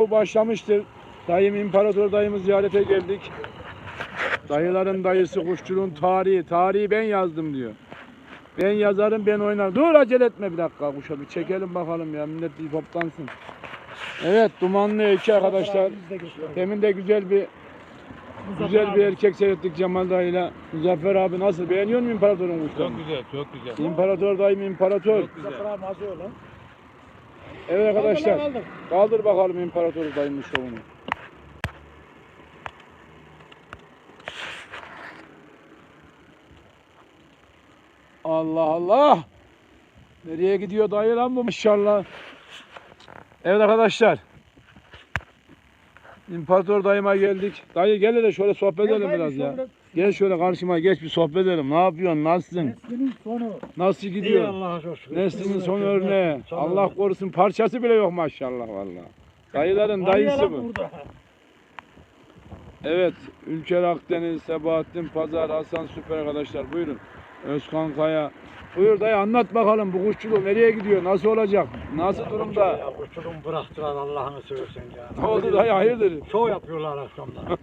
Bu başlamıştır. Dayım İmparator dayımı ziyarete geldik. Dayıların dayısı kuşçuluğun tarihi. Tarihi ben yazdım diyor. Ben yazarım ben oynarım. Dur acele etme bir dakika kuşa bir çekelim bakalım ya millet bir toplansın. Evet dumanlı iki arkadaşlar. Demin de güzel bir güzel bir erkek seyrettik Cemal dayıyla. Muzaffer abi nasıl beğeniyor musun İmparator'un kuşlarını? Çok güzel, çok güzel. İmparator dayım İmparator. Çok güzel. Evet arkadaşlar. Kaldır bakalım İmparator dayımın şovunu. Allah Allah. Nereye gidiyor dayı lan bu maşallah. Evet arkadaşlar. İmparator dayıma geldik. Dayı gel de şöyle sohbet edelim biraz ya. Gel şöyle karşıma geç bir sohbet edelim. Ne yapıyorsun? Nasılsın? Neslinin sonu. Nasıl İyi gidiyor? Allah'a şükür. Neslinin son örneği. Allah korusun parçası bile yok maşallah vallahi. Dayıların dayısı bu. Burada. Evet, Ülker Akdeniz, Sebahattin Pazar, Hasan Süper arkadaşlar buyurun. Özkan Kaya. Buyur dayı anlat bakalım bu kuşçuluk nereye gidiyor? Nasıl olacak? Nasıl durumda? Ya uçurum bıraktılar Allah'ını seversen ya. Ne oldu dayı hayırdır? Şov yapıyorlar akşamda.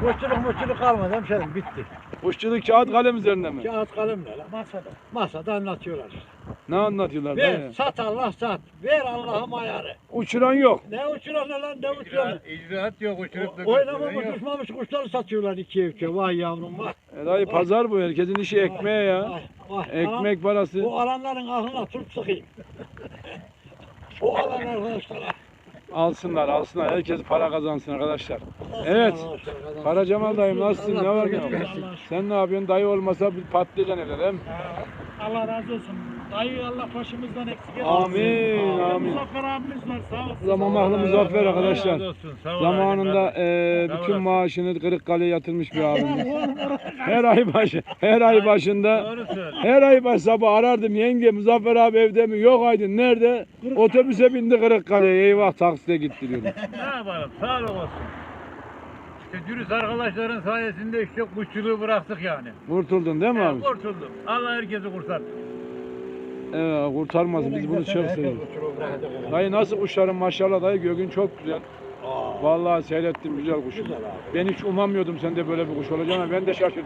Kuşçuluk muçuluk kalmadı hemşerim bitti. Kuşçuluk kağıt kalem üzerinde mi? Kağıt kalemle masada. Masada anlatıyorlar işte. Ne anlatıyorlar Ver dayı? sat Allah sat. Ver Allah'ım ayarı. Uçuran yok. Ne uçuran lan ne uçuran. İcraat yok, uçurup da Oynamamış götüren yok. uçmamış kuşları satıyorlar ikiye üçe. Vay yavrum vay. E dayı pazar bu. Herkesin işi ekmeğe ya. Vay, vay. Ekmek parası. Bu alanların aklına turp sıkayım. Bu alan arkadaşlara. Alsınlar alsınlar. Herkes para kazansın arkadaşlar. Evet. Kara Cemal dayım nasılsın? Ne var yok? Sen ne yapıyorsun? Dayı olmasa patlayacaksın değil mi? Allah razı olsun. Dayı Allah başımızdan eksik etmesin. Amin, amin. Muzaffer abimiz var sağ olsun. Zamanmaklı Muzaffer arkadaşlar. olsun, Zamanında Sağ bütün maaşını Kırıkkale'ye yatırmış bir abimiz. Her ay başı, her ay başında her ay baş sabah arardım yenge Muzaffer abi evde mi? Yok aydın nerede? Otobüse bindi Kırıkkale'ye. Eyvah taksite gitti diyordum. Ne yapalım, sağ olasın. İşte dürüst arkadaşların sayesinde işte kuşçuluğu bıraktık yani. Kurtuldun değil mi abi? Kurtulduk. Allah herkesi kurtardı. Evet kurtarmasın biz bunu çok seviyoruz. Dayı nasıl kuşların maşallah dayı göğün çok güzel. Vallahi seyrettim güzel kuş. Ben hiç umamıyordum sende böyle bir kuş olacağını ben de şaşırdım.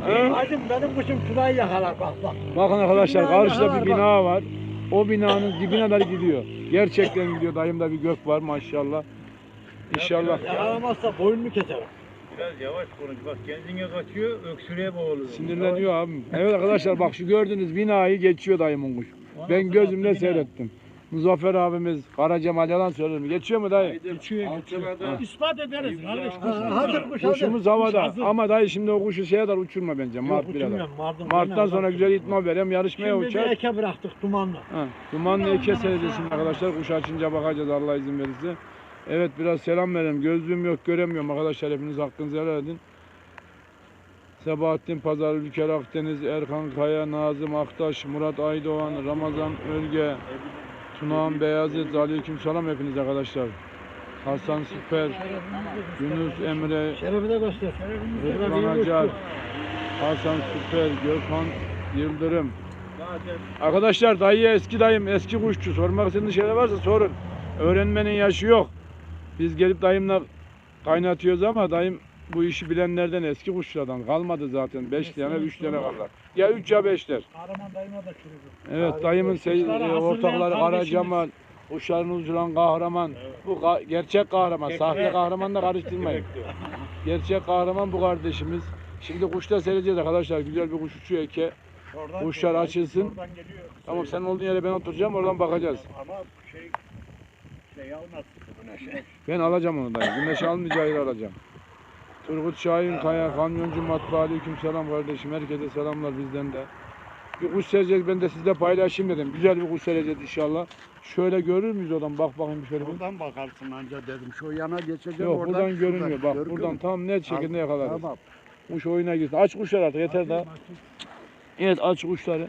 Ha? Hacım benim kuşum şurayı yakalar bak bak. Bakın arkadaşlar karşıda bir bina var. O binanın dibine kadar gidiyor. Gerçekten gidiyor. Dayımda bir gök var maşallah. İnşallah. Yakalamazsa boynunu keserim. Biraz yavaş konuş. Bak kendine kaçıyor, öksürüğe boğuluyor. Sinirleniyor abim. Evet arkadaşlar bak şu gördüğünüz binayı geçiyor dayımın kuş. Ben gözümle seyrettim. Muzaffer abimiz, Kara Cemal yalan söylüyor mu? Geçiyor mu dayı? Geçiyor geçiyor. İspat ederiz kardeş. Ha, hazır kuş hazır. Kuşumuz havada hazır. ama dayı şimdi o kuşu şeye kadar uçurma bence. Mart Yok bile kadar. Mart'tan sonra güzel itma verem yarışmaya Şimdi bir uçar. eke bıraktık dumanla. Ha, dumanlı eke şimdi arkadaşlar. Kuş açınca bakacağız Allah izin verirse. Evet biraz selam verelim. Gözlüğüm yok göremiyorum arkadaşlar. Hepiniz hakkınızı helal edin. Sebahattin Pazar, Ülker Akdeniz, Erkan Kaya, Nazım Aktaş, Murat Aydoğan, Ramazan Ölge, Tunağan Beyazıt, aleyküm selam hepiniz arkadaşlar. Hasan Süper, Yunus Emre. Rıdvan Acar, Hasan Süper, Gökhan Yıldırım. Arkadaşlar dayı eski dayım, eski kuşçu. Sormak istediğiniz şeyler varsa sorun. Öğrenmenin yaşı yok. Biz gelip dayımla kaynatıyoruz ama dayım bu işi bilenlerden eski kuşlardan kalmadı zaten. 5 tane 3 tane kaldı. Ya 3 ya 5'ler. Kahraman dayıma da çürüdü. Evet dayımın sey- Kuşları e, hazırlayan ortakları Kara kardeşimiz. Cemal, kuşlarını uçuran kahraman. Bu ka- gerçek kahraman. Sahte kahramanla karıştırmayın. Gerçek kahraman bu kardeşimiz. Şimdi kuşlar seyredeceğiz arkadaşlar. Güzel bir kuş uçuyor eke. Oradan Kuşlar geliyor, açılsın. Oradan geliyor. Tamam sen olduğun yere ben oturacağım oradan bakacağız. Ama şey şey almaz. Güneşe. Ben alacağım onu dayı. Güneş almayacağı yeri alacağım. Turgut Şahin Kaya, Kamyoncu Matbaa Aleyküm selam kardeşim. Herkese selamlar bizden de. Bir kuş seyredeceğiz ben de sizle paylaşayım dedim. Güzel bir kuş seyredeceğiz inşallah. Şöyle görür müyüz oradan? Bak bakayım bir şöyle. bir. Buradan bakarsın anca dedim. Şu yana geçeceğim Yok oradan. buradan görünmüyor. Bak Görünüyor buradan tam net şekilde yakalarız. Tamam. Kuş oyuna girsin. Aç kuşlar artık yeter daha. Evet aç kuşları.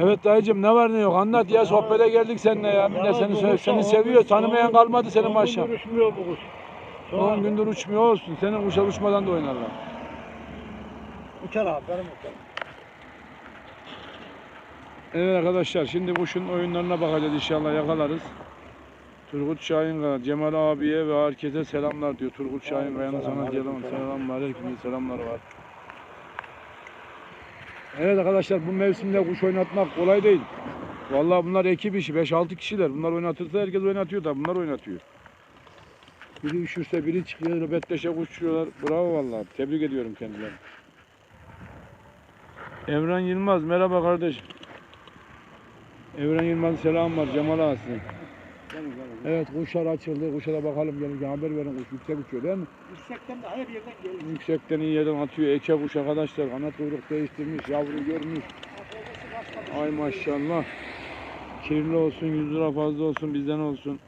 Evet dayıcım ne var ne yok anlat ya sohbete geldik seninle ya. Millet seni, seni seviyor tanımayan kalmadı senin maşallah. Görüşmüyor bu kuş. 10 gündür uçmuyor olsun. Senin kuşa uçmadan da oynarlar. Uçar abi benim uçar. Evet arkadaşlar şimdi kuşun oyunlarına bakacağız inşallah yakalarız. Turgut Şahin Cemal abiye ve herkese selamlar diyor. Turgut Şahin Kaya'nın sana selam, selamlar, herkese selamlar var. Evet arkadaşlar bu mevsimde kuş oynatmak kolay değil. Vallahi bunlar ekip işi 5-6 kişiler. Bunlar oynatırsa herkes oynatıyor da bunlar oynatıyor. Biri üşürse biri çıkıyor, nöbetleşe uçuyorlar. Bravo vallahi. Tebrik ediyorum kendilerini. Evren Yılmaz merhaba kardeşim. Evren Yılmaz'ın selam var Cemal Evet kuşlar açıldı. Kuşlara bakalım gelin haber verin. Kuş yüksek uçuyor değil mi? Yüksekten de her yerden gelir. Yüksekten iyi yerden atıyor. Eke kuş arkadaşlar. Kanat kuyruk değiştirmiş. Yavru görmüş. Ay maşallah. Kirli olsun, 100 lira fazla olsun, bizden olsun.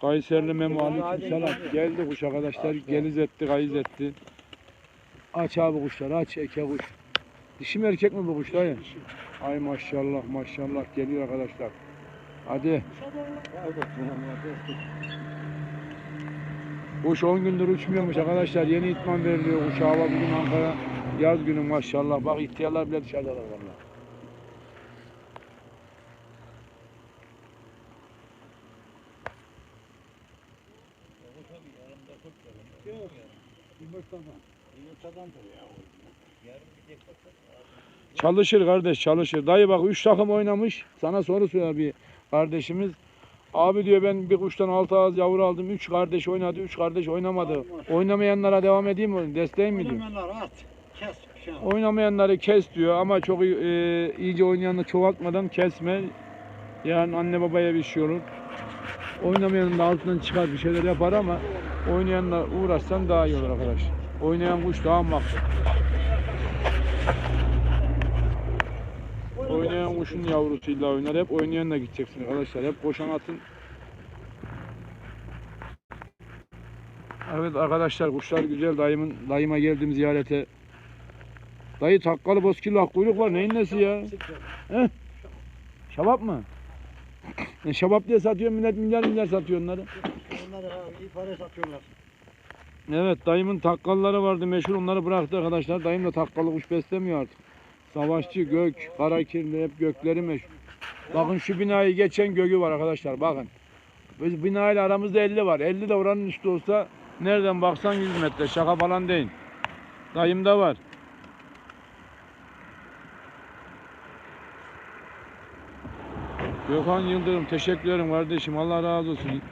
Kayserli Memo aleyküm selam. Geldi kuş arkadaşlar. Geliz etti, kayız etti. Aç abi kuşlar, aç eke kuş. Dişi mi erkek mi bu kuş dayı? Ay maşallah maşallah geliyor arkadaşlar. Hadi. Kuş 10 gündür uçmuyormuş arkadaşlar. Yeni itman veriliyor kuşa. Hava bugün Ankara yaz günü maşallah. Bak ihtiyarlar bile dışarıdalar valla. Çalışır kardeş çalışır. Dayı bak 3 takım oynamış. Sana soru sorar bir kardeşimiz. Abi diyor ben bir kuştan 6 ağız yavru aldım. 3 kardeş oynadı, 3 kardeş oynamadı. Oynamayanlara devam edeyim mi? Desteğim mi diyor? Hemenler at. Kes. Şey. Oynamayanları kes diyor ama çok e, iyice oynayanı çoğaltmadan kesme. Yani anne babaya bir şey olur. Oynamayanın da altından çıkar bir şeyler yapar ama oynayanla uğraşsan daha iyi olur arkadaş. Oynayan kuş daha makbul. Kuşun yavrusuyla oynar. Hep oynayanla gideceksin arkadaşlar. Hep koşan atın. Evet arkadaşlar kuşlar güzel. Dayımın dayıma geldim ziyarete. Dayı takkalı bozkirli kuyruk var. Neyin nesi ya? Heh. Şabap mı? E, şabap diye satıyor millet milyar milyar satıyor onları. Onları ha, iyi para satıyorlar. Evet dayımın takkalları vardı meşhur onları bıraktı arkadaşlar. Dayım da takkalı kuş beslemiyor artık. Savaşçı, gök, karakirli hep gökleri meşhur. Bakın şu binayı geçen göğü var arkadaşlar bakın. Biz binayla aramızda 50 var. 50 de oranın üstü olsa nereden baksan 100 metre şaka falan değil. Dayımda var. Gökhan Yıldırım teşekkür kardeşim. Allah razı olsun.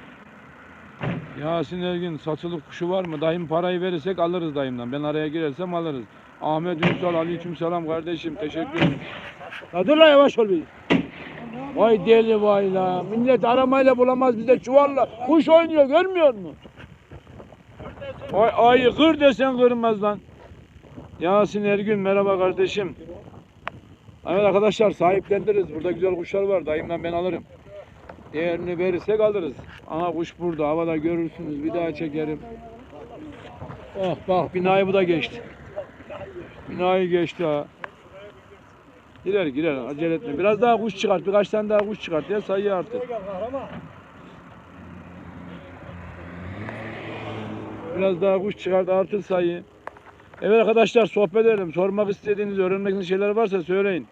Yasin Ergin satılık kuşu var mı? Dayım parayı verirsek alırız dayımdan. Ben araya girersem alırız. Ahmet Ünsal aleyküm selam kardeşim. Teşekkür ederim. Ya dur lan yavaş ol bir. Vay deli vay la. Millet aramayla bulamaz bize çuvalla. Kuş oynuyor görmüyor musun? Vay ayı kır desen kırmaz lan. Yasin Ergün merhaba kardeşim. Evet arkadaşlar sahiplendiririz. Burada güzel kuşlar var. Dayımdan ben alırım. Değerini verirsek alırız. Aha kuş burada. Havada görürsünüz. Bir daha çekerim. Oh bak binayı bu da geçti. Binayı geçti ha. Girer girer acele etme. Biraz daha kuş çıkart. Birkaç tane daha kuş çıkart ya sayı artır. Biraz daha kuş çıkart artır sayı. Evet arkadaşlar sohbet edelim. Sormak istediğiniz, öğrenmek istediğiniz şeyler varsa söyleyin.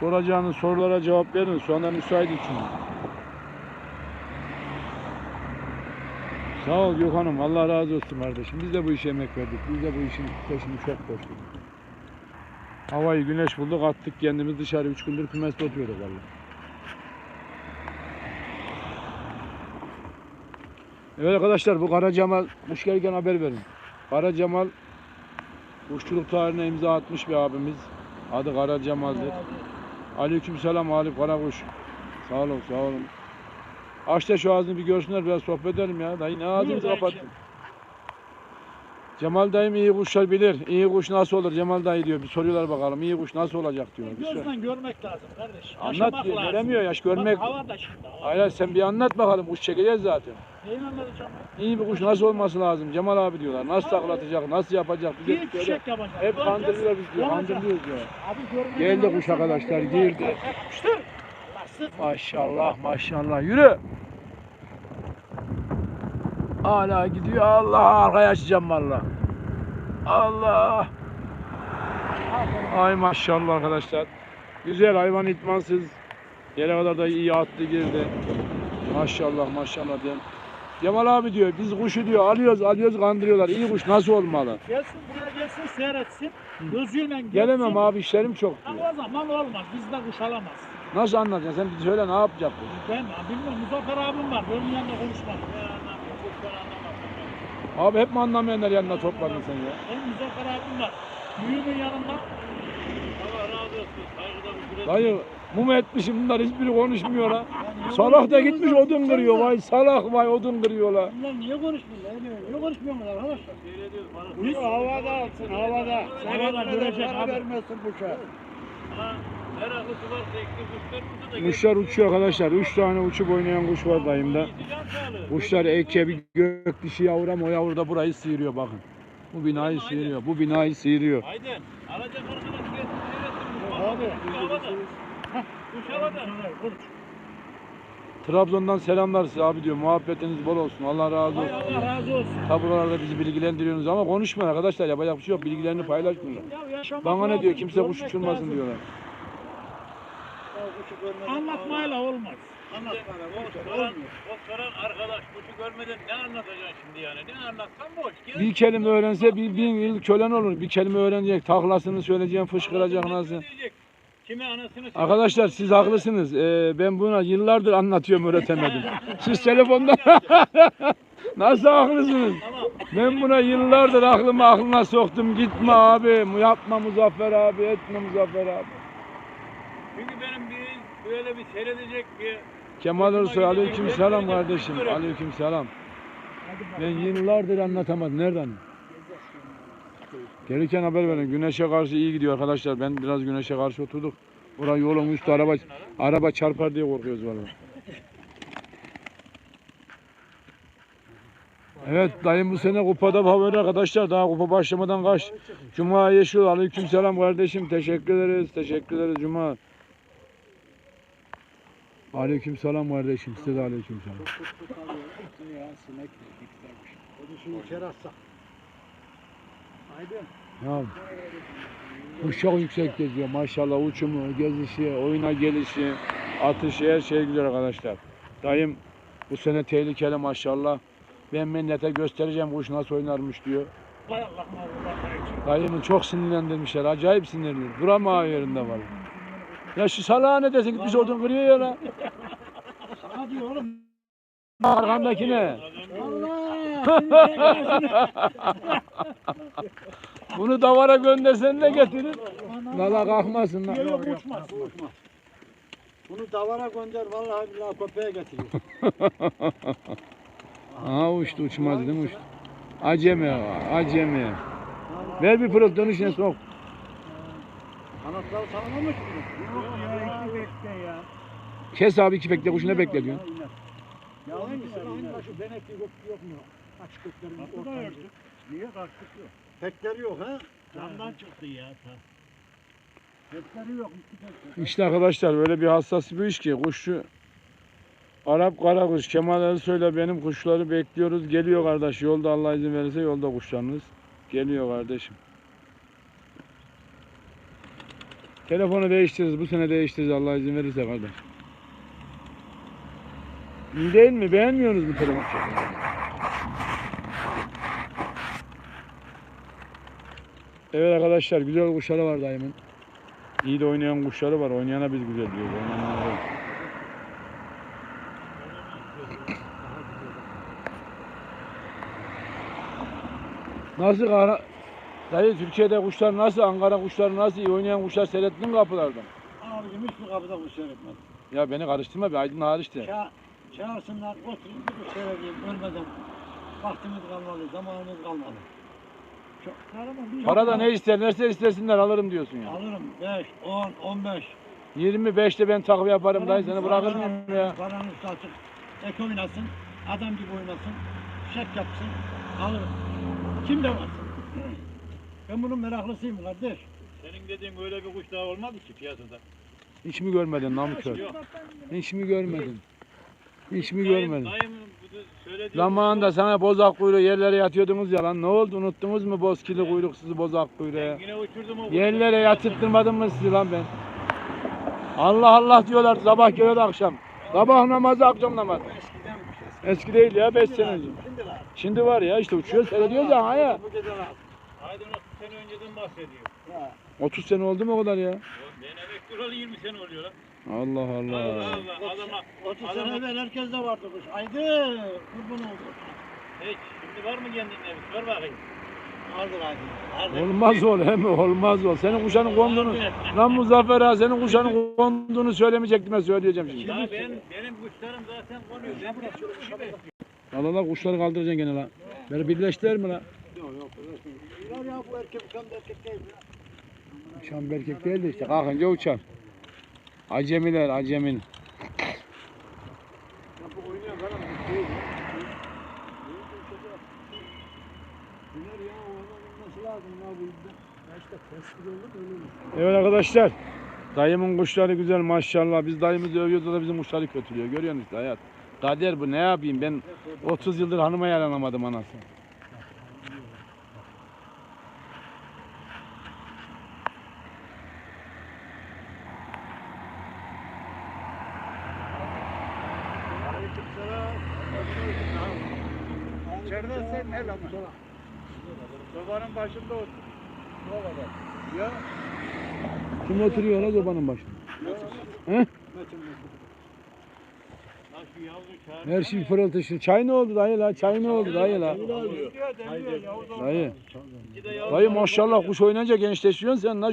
Soracağınız sorulara cevap verin. Şu anda müsait için. Sağ ol Gökhan'ım. Allah razı olsun kardeşim. Biz de bu işe emek verdik. Biz de bu işin peşini çok koştuk. Havayı güneş bulduk attık kendimiz dışarı. Üç gündür kümeste oturuyorduk valla. Evet arkadaşlar bu Kara Cemal kuş gelirken haber verin. Kara Cemal kuşçuluk tarihine imza atmış bir abimiz. Adı Kara Cemal'dir. Aleyküm selam Halif Karakuş. Sağ olun sağ olun. Aç da şu ağzını bir görsünler biraz sohbet edelim ya. Dayı ne ağzını dayı, kapattın. Cemal dayım iyi kuşlar bilir. İyi kuş nasıl olur Cemal dayı diyor. Bir soruyorlar bakalım iyi kuş nasıl olacak diyor. Bir sor- Gözden görmek lazım kardeş. Anlat Yaşamak diyor. lazım. Göremiyor yaş görmek. Bak hava da şimdi. hava. Hayır sen bir anlat bakalım kuş çekeceğiz zaten. Neyin anlatacağım? İyi bir kuş nasıl olması lazım Cemal abi diyorlar. Nasıl taklatacak, nasıl yapacak bize Bir söyle. fişek yapacağım. Hep kandırıyorlar biz diyor. Yanacak. Kandırıyoruz diyor. Abi Geldi kuş arkadaşlar, girdi. alırsan Maşallah maşallah yürü. Hala gidiyor Allah arkaya açacağım valla. Allah. Ay maşallah arkadaşlar. Güzel hayvan itmansız. Yere kadar da iyi attı girdi. Maşallah maşallah diyorum. Cemal abi diyor biz kuşu diyor alıyoruz alıyoruz kandırıyorlar. İyi kuş nasıl olmalı? Gelsin buraya gelsin seyretsin. Gözüyle görsün. Gelemem abi işlerim çok diyor. Ama o zaman olmaz. Bizde kuş alamaz. Nasıl anlatacaksın? Sen bir söyle ne yapacak bu? Ben bilmiyorum. Muzaffer abim var. Benim yanında. Ben anlamıyorum. Anlamam. Abi hep mi anlamayanlar yanına topladın sen ya? Benim Muzaffer abim var. Büyüğümün yanında. Allah razı olsun. Dayı mum etmişim bunlar hiçbiri konuşmuyor ha. Salak da gitmiş odun kırıyor vay salak vay odun kırıyorlar. Bunlar niye konuşmuyorlar? Niye konuşmuyorlar arkadaşlar? Seyrediyoruz. Kuş havada alsın havada. Havada görecek vermesin kuşa. Ha, Kuşlar uçuyor arkadaşlar. Üç tane uçup oynayan kuş var dayımda. Kuşlar eke bir gök dişi yavru ama o yavru da burayı sıyırıyor bakın. Bu binayı sıyırıyor. Bu binayı sıyırıyor. Aydın. Abi. Kuş havada. Trabzon'dan selamlar size abi diyor. Muhabbetiniz bol olsun. Allah razı Hay olsun. Allah razı olsun. Buralarda bizi bilgilendiriyorsunuz ama konuşmayın arkadaşlar. Yapacak bir şey yok. Bilgilerini paylaşmıyorlar. Ya Bana ne diyor? Kimse kuş uçurmasın lazım. diyorlar. Anlatmayla olmaz. O soran, o soran arkadaş kuşu görmeden ne anlatacaksın şimdi yani? Ne anlatsan boş. Gel. Bir kelime öğrense bir bin yıl kölen olur. Bir kelime öğrenecek. Taklasını söyleyeceğim. Fışkıracak nasıl. Kime anasını Arkadaşlar siz haklısınız. Ee, ben buna yıllardır anlatıyorum öğretemedim. Siz telefondan nasıl haklısınız? Ben buna yıllardır aklıma aklına soktum. Gitme abi, yapma Muzaffer abi, etme Muzaffer abi. Çünkü benim bir böyle bir seyredecek bir Kemal Ersoy aleyküm selam kardeşim. Aleyküm selam. Ben yıllardır anlatamadım. Nereden? Gelirken haber verin. Güneşe karşı iyi gidiyor arkadaşlar. Ben biraz güneşe karşı oturduk. Buraya yolun üstü araba araba çarpar diye korkuyoruz vallahi. Evet dayım bu sene kupada favori arkadaşlar. Daha kupa başlamadan kaç. Cuma Yeşil aleyküm selam kardeşim. Teşekkür ederiz. Teşekkür ederiz Cuma. Aleyküm selam kardeşim. Size de aleyküm selam. Kuşu içeri atsak. Haydi. Ya kuş çok yüksek geziyor maşallah uçumu, gezişi, oyuna gelişi, atışı her şey güzel arkadaşlar. Dayım bu sene tehlikeli maşallah. Ben millete göstereceğim kuş nasıl oynarmış diyor. Dayımı çok sinirlendirmişler. Acayip sinirli. Duramıyor yerinde var. Ya şu salağa ne desin gitmiş odun kırıyor ya lan. Sana diyor oğlum. Arkamdakine. Bunu davara göndersen ne getirir? Lala kalkmasın lan. Yok yok uçmaz. Bunu davara gönder vallahi billahi köpeğe getiriyor. Aha uçtu uçmaz değil mi uçtu? Acemi acemi. Ver bir pırıltının içine sok. Kanatları sağlamış mı? Yok ya iki bekle ya. Kes abi iki bekle kuşu ne bekle diyorsun? Ya hangisi? Aynı şu benekli yok, yok mu? Aç köklerin Kapı da ortaya. örtük. Niye kaçtık yok? Pekleri yok ha? Camdan çıktı ya. Pekleri yok. iki. İşte arkadaşlar böyle bir hassas bir iş ki kuşçu Arap karakuş Kemal Ersoy'la benim kuşları bekliyoruz. Geliyor kardeş yolda Allah izin verirse yolda kuşlarınız. Geliyor kardeşim. Telefonu değiştiririz. Bu sene değiştiririz Allah izin verirse kardeş. İyi değil mi? Beğenmiyorsunuz mu telefonu? Evet arkadaşlar güzel kuşları var dayımın. İyi de oynayan kuşları var. Oynayana biz güzel diyoruz. Oynayana değil. Nasıl kara... Dayı Türkiye'de kuşlar nasıl? Ankara kuşları nasıl? iyi oynayan kuşlar seyrettin mi kapılardan? Abicim hiçbir kapıda kuş seyretmedim. Ya beni karıştırma bir Aydın hariç de. Ça çağırsınlar oturun bir seyredeyim ölmeden. Vaktimiz kalmadı, zamanımız kalmadı. Çok, Para da ne isterlerse istesinler alırım diyorsun ya. Alırım 5, 10, 15. 25'te ben takviye yaparım dayı seni bırakır mıyım ya? Paranın üstü açık. Ek oynasın, adam gibi oynasın, şek yapsın, alırım. Kim de var? Ben bunun meraklısıyım kardeş. Senin dediğin öyle bir kuş daha olmadı ki piyasada. Hiç mi görmedin namukkör? Yok. Hiç mi görmedin? Hiç mi Dayım- görmedin? Dayım Zamanında sana bozak kuyruğu yerlere yatıyordunuz ya lan. Ne oldu unuttunuz mu bozkirli kuyruksuz bozak kuyruğu? Yine uçurdum o. Yerlere yatırttırmadım mı sizi lan ben? Allah Allah diyorlar sabah geliyor akşam. Sabah namazı akşam bir şey. Eski değil ya 5 sene önce. Şimdi var. Ya işte uçuyor seyrediyoruz ya ha ya. Aydın 30 sene önceden bahsediyor. Ha. 30 sene oldu mu o kadar ya? Olalı 20 sene oluyor lan. Allah Allah Allah. Allah. Adama, 30 sene adama evvel herkes de vardı kuş. Haydi kurban oldu. hiç. Şimdi var mı kendinin evi? Sor bakayım. Vardır haydi. Vardır. Olmaz ol hem olmaz ol. Senin kuşanın konduğunu lan Muzaffer ha senin kuşanın konduğunu söylemeyecektim ben söyleyeceğim şimdi. Ya ben, benim kuşlarım zaten konuyor. Ben buraya çok gibi besliyorum. Al al al, kuşları kaldıracaksın gene lan. Beni birleştiler mi lan? Yok yok. Ya bu erkek uçan da erkek değil. ya. Uçan erkek değil de işte kalkınca uçar. Acemiler acemin. Evet arkadaşlar. Dayımın kuşları güzel maşallah. Biz dayımızı övüyoruz da bizim kuşları kötülüyor. Görüyorsunuz işte hayat. Kader bu ne yapayım ben 30 yıldır hanıma yaranamadım anasını. İçeride sen ne lan? Sobanın başında otur. Ya Kim oturuyor lan zobanın başında? He? Her şey pırıltı şu. Çay ne oldu dayı la? Çay ne oldu dayı la? Dayı. Dayı maşallah kuş oynayınca gençleşiyorsun sen la.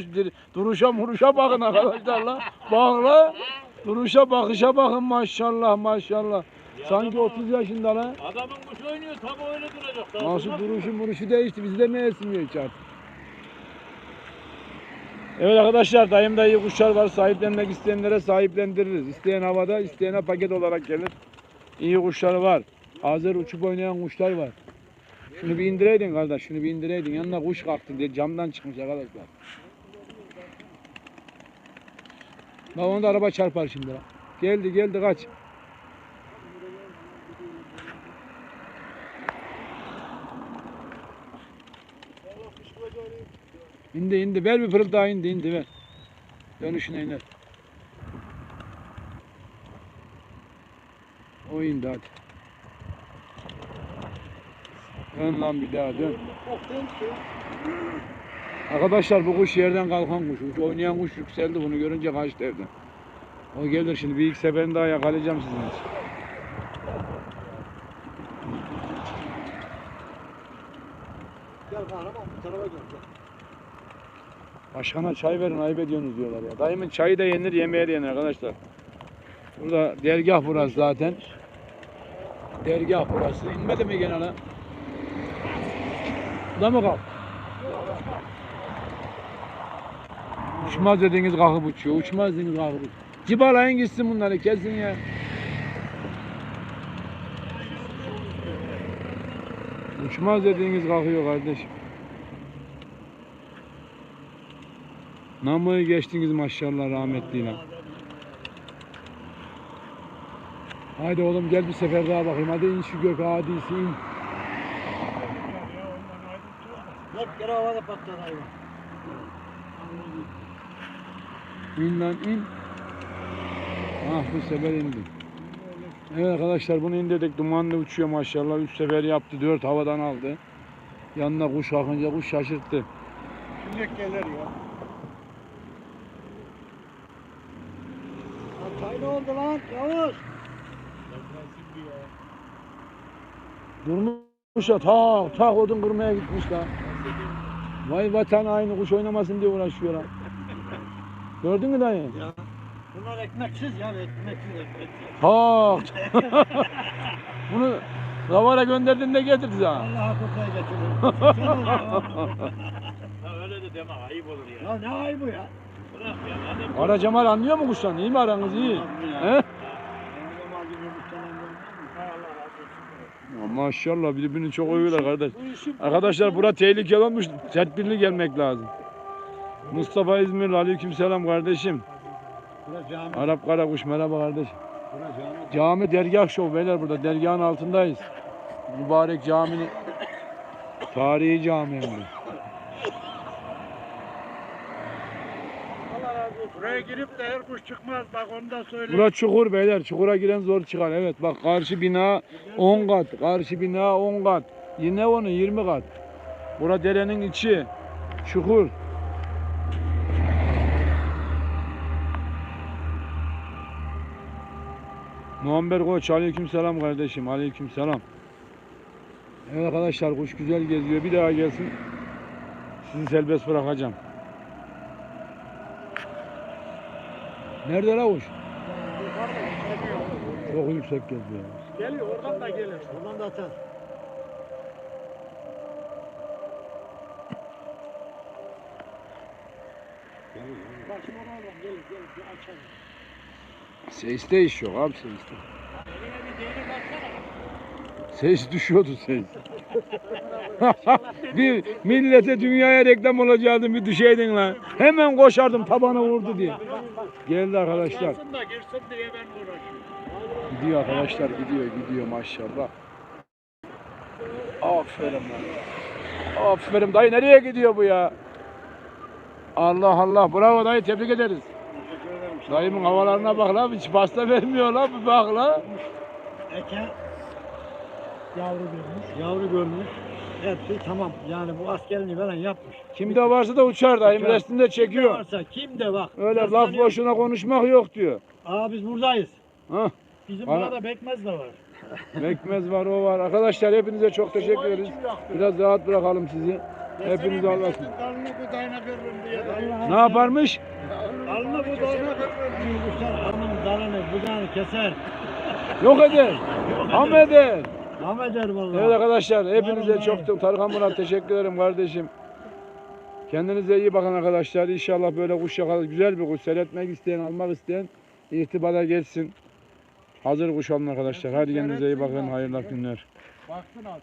Duruşa muruşa bakın arkadaşlar la. Bak la. Duruşa bakışa bakın maşallah maşallah. Sanki 30 yaşında la. Adamın kuşu oynuyor tabi öyle duracak. Nasıl duruşu muruşu değişti. Bizi de ne esmiyor hiç artık. Evet arkadaşlar dayımda iyi kuşlar var. Sahiplenmek isteyenlere sahiplendiririz. İsteyen havada, isteyene paket olarak gelir. İyi kuşlar var. Hazır uçup oynayan kuşlar var. Şunu bir indireydin kardeş, şunu bir indireydin. Yanına kuş kalktı diye camdan çıkmış arkadaşlar. Bak onu da araba çarpar şimdi. Geldi geldi kaç. İndi indi. Ver bir pırıl daha indi indi ver. Dönüşüne iner. O indi hadi. Dön lan bir daha dön. Arkadaşlar bu kuş yerden kalkan kuş. Uç- Oynayan kuş yükseldi bunu görünce kaçtı evden. O gelir şimdi bir ilk seferini daha yakalayacağım sizin için. Gel kahraman bu tarafa gel. gel. Başkana çay verin ayıp ediyorsunuz diyorlar ya. Dayımın çayı da yenir yemeği de yenir arkadaşlar. Burada dergah burası zaten. Dergah burası. İnmedi mi gene lan? Da mı kalk? Uçmaz dediğiniz kalkıp uçuyor. Uçmaz dediğiniz kalkıp uçuyor. Cibalayın gitsin bunları kesin ya. Uçmaz dediğiniz kalkıyor kardeşim. Namıyı geçtiniz maşallah rahmetliyle. Haydi oğlum gel bir sefer daha bakayım. Hadi in şu gök hadisi in. Dört kere havada patladı hayvan. İn lan in. Ah bu sefer indi. Evet arkadaşlar bunu indirdik. Dumanlı uçuyor maşallah. Üç sefer yaptı. Dört havadan aldı. Yanına kuş akınca kuş şaşırttı. şimdi gelir ya. Lan çay ne oldu lan Yavuz? Durmuş ya tak tak odun kırmaya gitmiş lan. Vay vatan aynı kuş oynamasın diye uğraşıyor lan. Gördün mü dayı? Ya. Bunlar ekmeksiz ya ekmeksiz ekmeksiz. Tak. Bunu Ravara gönderdin de getirdi sana. Allah'a kurtaya getiriyor. Ha öyle de deme ayıp olur ya. ya ne ay bu ya? Bırak ya adam. Ara Cemal anlıyor mu kuştan? İyi mi aranız iyi? He? Ya Maşallah birbirini çok övüyorlar kardeş. Arkadaşlar bura tehlikeli olmuş. Tedbirli gelmek lazım. Mustafa İzmirli aleykümselam kardeşim. Arap Karakuş merhaba kardeşim. Cami dergah şov beyler burada. Dergahın altındayız. Mübarek caminin tarihi cami hem de. Buraya girip de her kuş çıkmaz bak onu da söyleyeyim. Bura çukur beyler. Çukura giren zor çıkar. Evet bak karşı bina 10 kat. Karşı bina 10 kat. Yine onu 20 kat. Bura derenin içi. Çukur. Muammer Koç aleyküm selam kardeşim. Aleyküm selam. Evet arkadaşlar kuş güzel geziyor. Bir daha gelsin. Sizi serbest bırakacağım. Nerede la kuş? Çok yüksek geziyor. Geliyor oradan da gelir. Oradan da atar. Oradan gelir gelir. Ses iş yok abi ses. Ses düşüyordu ses. bir millete dünyaya reklam olacaktı bir düşeydin lan. Hemen koşardım tabana vurdu diye. Geldi arkadaşlar. Gelsin de girsin diye ben uğraşıyorum. Gidiyor arkadaşlar gidiyor gidiyor maşallah. Aferin lan. Aferin dayı nereye gidiyor bu ya? Allah Allah bravo dayı tebrik ederiz. Dayımın havalarına bak la hiç pasta vermiyor la bir bak la. Eke yavru görmüş. Yavru görmüş. Hepsi tamam. Yani bu askerini falan yapmış. Kimde varsa da uçar dayım Uçar. resimde Kim çekiyor. varsa kim de bak. Öyle laf Yaslanıyor. boşuna konuşmak yok diyor. Aa biz buradayız. Hah, Bizim Bana- burada bekmez de var. Mekmez var o var. Arkadaşlar hepinize çok teşekkür ederiz. Biraz rahat bırakalım sizi. Hepinize Allah'a emanet. Dalını budayına veririm diye. Ne yaparmış? Alnı budağını kuşlar alnın dalını budağını keser. Yok eder. Ham eder. Nam eder vallahi. Evet arkadaşlar hepinize Vallahi. çok Tarkan Murat teşekkür ederim kardeşim. Kendinize iyi bakın arkadaşlar. İnşallah böyle kuş yakalar. Güzel bir kuş. Seyretmek isteyen, almak isteyen irtibata geçsin. Hazır kuş alın arkadaşlar. Hadi kendinize iyi bakın. Hayırlı günler. Baksın al.